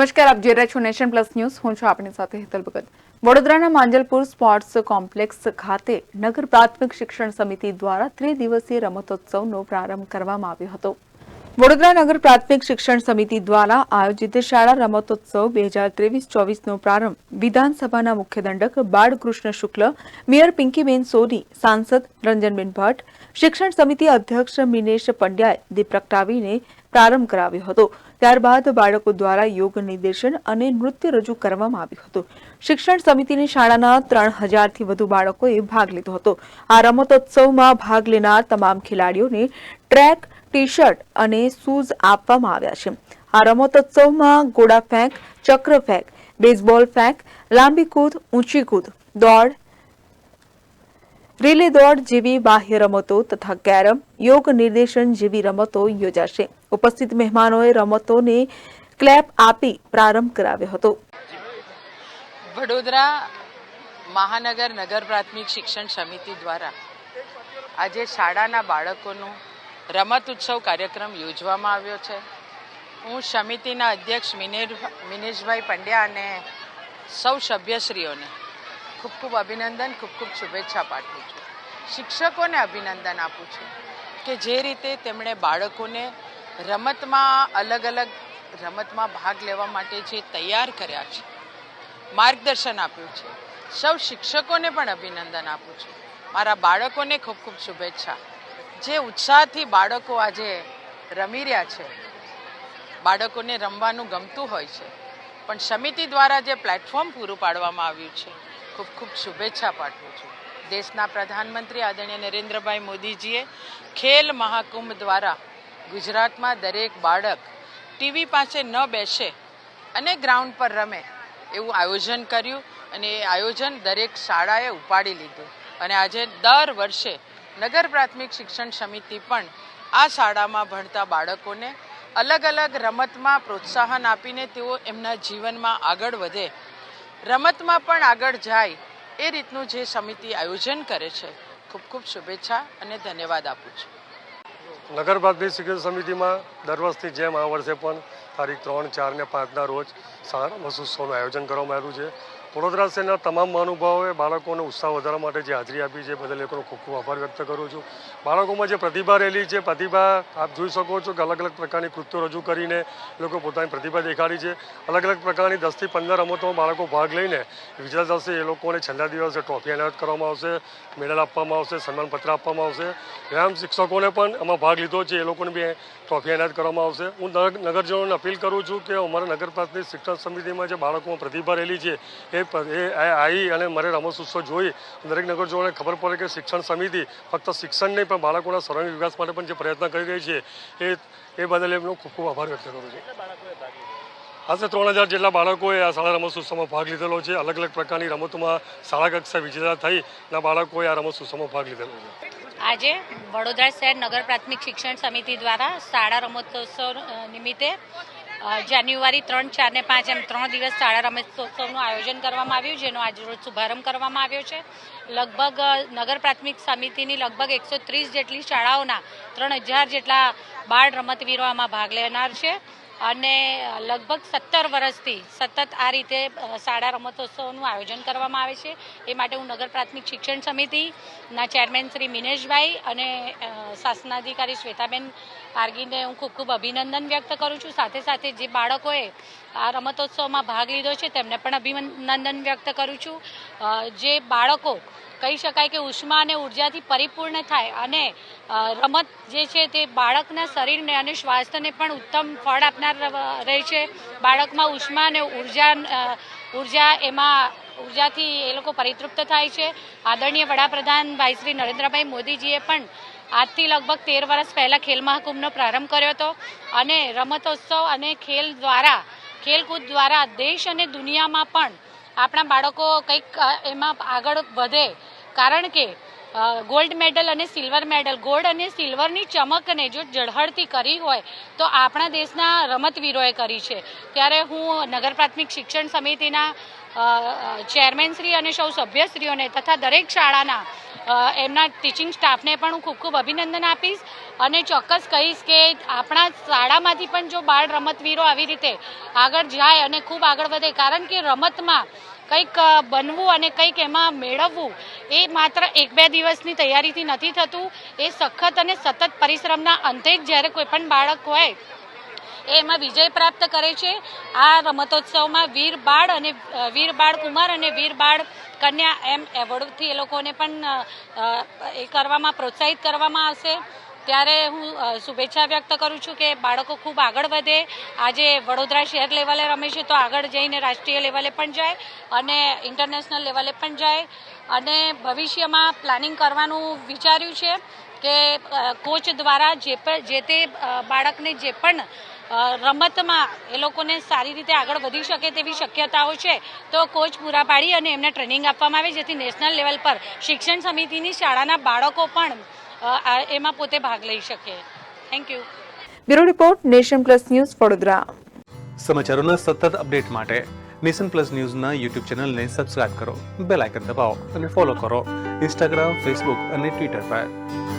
નમસ્કાર, આપ જોઈ રહ્યા છો નેશન પ્લસ ન્યૂઝ. હું છું આપની સાથે હેતલ ભગત. વડોદરાના માંજલપુર સ્પોર્ટ્સ કોમ્પ્લેક્સ ખાતે નગર પ્રાથમિક શિક્ષણ સમિતિ દ્વારા ત્રિદિવસીય રમતોત્સવનો પ્રારંભ કરવામાં આવ્યો હતો. વડોદરા નગર પ્રાથમિક શિક્ષણ સમિતિ દ્વારા આયોજિત શાળા રમતોત્સવ બે હજાર ત્રેવીસ ચોવીસનો પ્રારંભ. વિધાનસભાના મુખ્ય દંડક બાળકૃષ્ણ શુક્લ, મેયર પિંકીબેન સોની, સાંસદ રંજનબેન ભટ્ટ, શિક્ષણ સમિતિ અધ્યક્ષ મિનેશ પંડ્યાએ દીપ પ્રગટાવીને પ્રારંભ કરાવ્યો હતો. ત્યારબાદ બાળકો દ્વારા યોગ નિર્દેશન અને નૃત્ય રજૂ કરવામાં આવ્યું હતું. શિક્ષણ સમિતિની શાળાના ત્રણ હજારથી વધુ બાળકોએ ભાગ લીધો હતો. આ રમતોત્સવમાં ભાગ લેનાર તમામ ખેલાડીઓને ટ્રેક ટી શર્ટ અને શૂઝ આપવામાં આવ્યા છે. આ રમતોત્સવમાં ગોળા ફેંક, ચક્ર ફેંક બેઝબોલ ફેંક, લાંબી કૂદ, ઊંચી કૂદ, દોડ, રિલે દોડ જેવી બાહ્ય રમતો તથા કેરમ, યોગ નિર્દેશન જેવી રમતો યોજાશે. ઉપસ્થિત મહેમાનોએ રમતોને ક્લેપ આપી પ્રારંભ કરાવ્યો હતો. વડોદરા મહાનગર નગર પ્રાથમિક શિક્ષણ સમિતિ દ્વારા આજે શાળાના બાળકોનો રમત ઉત્સવ કાર્યક્રમ યોજવામાં આવ્યો છે. હું સમિતિના અધ્યક્ષ મિનેર મિનેશભાઈ પંડ્યા અને સૌ સભ્યશ્રીઓને ખૂબ ખૂબ અભિનંદન, ખૂબ ખૂબ શુભેચ્છા પાઠવું છું. શિક્ષકોને અભિનંદન આપું છું કે જે રીતે તેમણે બાળકોને રમતમાં અલગ અલગ રમતમાં ભાગ લેવા માટે જે તૈયાર કર્યા છે, માર્ગદર્શન આપ્યું છે. સૌ શિક્ષકોને પણ અભિનંદન આપું છું. મારા બાળકોને ખૂબ ખૂબ શુભેચ્છા. જે ઉત્સાહથી બાળકો આજે રમી રહ્યા છે, બાળકોને રમવાનું ગમતું હોય છે, પણ સમિતિ દ્વારા જે પ્લેટફોર્મ પૂરું પાડવામાં આવ્યું છે, ખૂબ ખૂબ શુભેચ્છા પાઠવું છું. દેશના પ્રધાનમંત્રી આદરણીય નરેન્દ્રભાઈ મોદીજીએ ખેલ મહાકુંભ દ્વારા ગુજરાતમાં દરેક બાળક ટીવી પાસે ન બેસે અને ગ્રાઉન્ડ પર રમે એવું આયોજન કર્યું અને એ આયોજન દરેક શાળાએ ઉપાડી લીધું. અને આજે દર વર્ષે નગર પ્રાથમિક શિક્ષણ સમિતિ પણ આ શાળામાં ભણતા બાળકોને અલગ અલગ રમતમાં પ્રોત્સાહન આપીને તેઓ એમના જીવનમાં આગળ વધે. રમતમાં પણ આગળ જાય એ રીતનું જે સમિતિ આયોજન કરે છે. ખૂબ ખૂબ શુભેચ્છા અને ધન્યવાદ આપું છું. નગર પ્રાથમિક શિક્ષણ સમિતિમાં દર વર્ષની જેમ આ વર્ષે પણ તારીખ ત્રણ, ચાર ને પાંચના રોજ શાળા વસુત્સવનું આયોજન કરવામાં આવ્યું છે. વડોદરા શહેરના તમામ મહાનુભાવોએ બાળકોને ઉત્સાહ વધારવા માટે જે હાજરી આપી છે બદલ લોકોનો ખૂબ ખૂબ આભાર વ્યક્ત કરું છું. બાળકોમાં જે પ્રતિભા રહેલી છે, પ્રતિભા આપ જોઈ શકો છો કે અલગ અલગ પ્રકારની કૃત્યો રજૂ કરીને લોકો પોતાની પ્રતિભા દેખાડી છે. અલગ અલગ પ્રકારની દસથી પંદર રમતોમાં બાળકો ભાગ લઈને વિજેતા થશે એ લોકોને છેલ્લા દિવસે ટ્રોફી એનાયત કરવામાં આવશે, મેડલ આપવામાં આવશે, સન્માનપત્ર આપવામાં આવશે. વ્યાયામ શિક્ષકોને પણ એમાં ભાગ લીધો છે, એ લોકોને બી ટ્રોફી એનાયત કરવામાં આવશે. હું નગર- નગરજનોને અપીલ કરું છું કે અમારા નગરપાલિક શિક્ષણ સમિતિમાં જે બાળકોમાં પ્રતિભા રહેલી છે, એ આવી અને મારે રમતોત્સવ જોઈ. દરેક નગરજનોને ખબર પડે કે શિક્ષણ સમિતિ ફક્ત શિક્ષણ નહીં, પણ બાળકોના સર્વાંગી વિકાસ માટે પણ જે પ્રયત્ન કરી રહી છે, એ એ બદલ એમનો ખૂબ ખૂબ આભાર વ્યક્ત કરું છું. આજે ત્રણ હજાર જેટલા બાળકોએ આ શાળા રમતોત્સવમાં ભાગ લીધેલો છે. અલગ અલગ પ્રકારની રમતોમાં શાળા કક્ષા વિજેતા થઈના બાળકોએ આ રમતોત્સવમાં ભાગ લીધેલો છે. આજે વડોદરા શહેર નગર પ્રાથમિક શિક્ષણ સમિતિ દ્વારા શાળા રમતોત્સવ નિમિત્તે જાન્યુઆરી ત્રણ, ચાર ને પાંચ એમ ત્રણ દિવસ શાળા રમતોત્સવનું આયોજન કરવામાં આવ્યું, જેનો આજરોજ શુભારંભ કરવામાં આવ્યો છે. લગભગ નગર પ્રાથમિક સમિતિની લગભગ એકસો જેટલી શાળાઓના ત્રણ જેટલા બાળ રમતવીરો આમાં ભાગ લેનાર છે. અને લગભગ સત્તર વર્ષથી સતત આ રીતે શાળા રમતોત્સવનું આયોજન કરવામાં આવે છે. એ માટે હું નગર પ્રાથમિક શિક્ષણ સમિતિના ચેરમેન શ્રી મિનેશભાઈ અને શાસનાધિકારી શ્વેતાબેન પારગીને હું ખૂબ ખૂબ અભિનંદન વ્યક્ત કરું છું. સાથે સાથે જે બાળકોએ આ રમતોત્સવમાં ભાગ લીધો છે, તેમને પણ અભિનંદન વ્યક્ત કરું છું. જે બાળકો કહી શકાય કે ઉષ્મા અને ઉર્જાથી પરિપૂર્ણ થાય અને રમત જે છે તે બાળકના શરીરને અને સ્વાસ્થ્યને પણ ઉત્તમ ફળ આપનાર ર- રહે છે. બાળકમાં ઉષ્મા અને ઊર્જા ઊર્જા એમાં, ઉર્જાથી એ લોકો પરિતૃપ્ત થાય છે. આદરણીય વડાપ્રધાન ભાઈ શ્રી નરેન્દ્રભાઈ મોદીજીએ પણ આજથી લગભગ તેર વર્ષ પહેલાં ખેલ મહાકુંભનો પ્રારંભ કર્યો હતો અને રમતોત્સવ અને ખેલ દ્વારા, ખેલકૂદ દ્વારા દેશ અને દુનિયામાં પણ આપણા બાળકો કંઈક એમાં આગળ વધે. કારણ કે ગોલ્ડ મેડલ અને સિલ્વર મેડલ ગોલ્ડ અને સિલ્વરની ચમકને જો ઝળહળતી કરી હોય, તો આપણા દેશના રમતવીરોએ કરી છે. ત્યારે હું નગર પ્રાથમિક શિક્ષણ સમિતિના ચેરમેનશ્રી અને સૌ સભ્યશ્રીઓને તથા દરેક શાળાના એમના ટીચિંગ સ્ટાફને પણ હું ખૂબ ખૂબ અભિનંદન આપીશ અને ચોક્કસ કહીશ કે આપણા શાળામાંથી પણ જો બાળ રમતવીરો આવી રીતે આગળ જાય અને ખૂબ આગળ વધે, કારણ કે રમતમાં કંઈક બનવું અને કંઈક એમાં મેળવવું, એ માત્ર એક બે દિવસની તૈયારીથી નથી થતું. એ સખત અને સતત પરિશ્રમના અંતે જ જ્યારે કોઈ પણ બાળક હોય, એ એમાં વિજય પ્રાપ્ત કરે છે. આ રમતોત્સવમાં વીર બાળ અને વીર બાળ કુમાર અને વીર બાળ કન્યા એમ એવોર્ડથી એ લોકોને પણ એ કરવામાં, પ્રોત્સાહિત કરવામાં આવશે. ત્યારે હું શુભેચ્છા વ્યક્ત કરું છું કે બાળકો ખૂબ આગળ વધે. આજે વડોદરા શહેર લેવલે રમે છે તો આગળ જઈને રાષ્ટ્રીય લેવલે પણ જાય અને ઇન્ટરનેશનલ લેવલે પણ જાય. અને ભવિષ્યમાં પ્લાનિંગ કરવાનું વિચાર્યું છે કે કોચ દ્વારા જે પણ જે તે બાળકને જે પણ રમતમાં એ લોકોને સારી રીતે આગળ વધી શકે તેવી શક્યતાઓ છે, તો કોચ પૂરા પાડી અને એમને ટ્રેનિંગ આપવામાં આવે, જેથી નેશનલ લેવલ પર શિક્ષણ સમિતિની શાળાના બાળકો પણ એમાં પોતે ભાગ લઈ શકે. Thank you bureau report nation plus news Vadodara. સમાચારોના સતત અપડેટ માટે નેશન પ્લસ ન્યૂઝના યુટ્યુબ ચેનલને સબસ્ક્રાઇબ કરો બેલ આઇકન દબાવો અને ફોલો કરો ઇન્સ્ટાગ્રામ ફેસબુક અને ટ્વિટર પર.